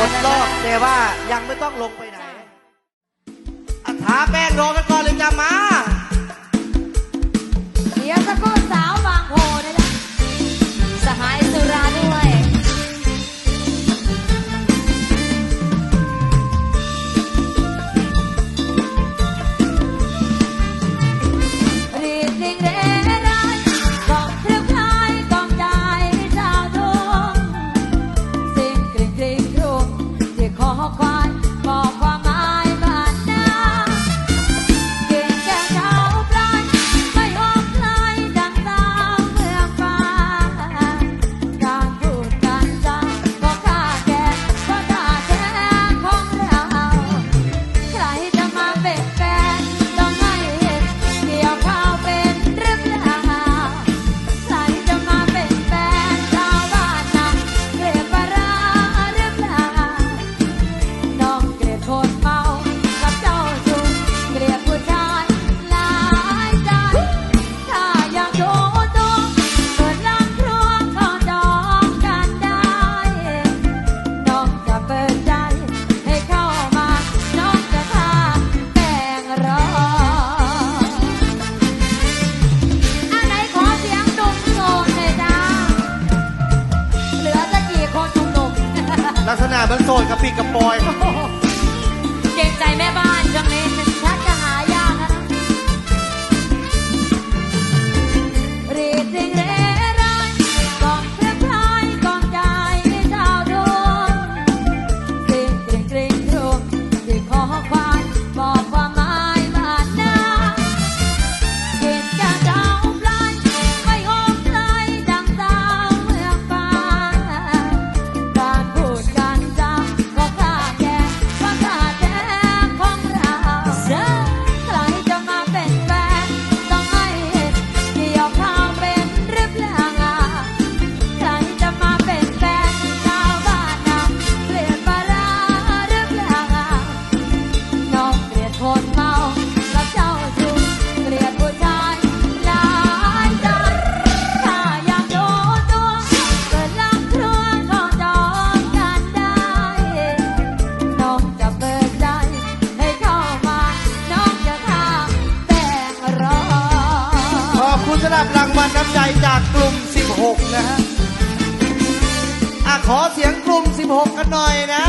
หนดรอบแต่ว่ายังไม่ต้องลงไปไหนอาถาแป้งรอ ลักษณะเหมือนโสดกับปีกกระปอย เก่งใจแม่บำหรับรางวัลน้ำใจจากกลุ่ม 16 นะฮะะขอเสียงกลุ่ม 16 กันหน่อยนะ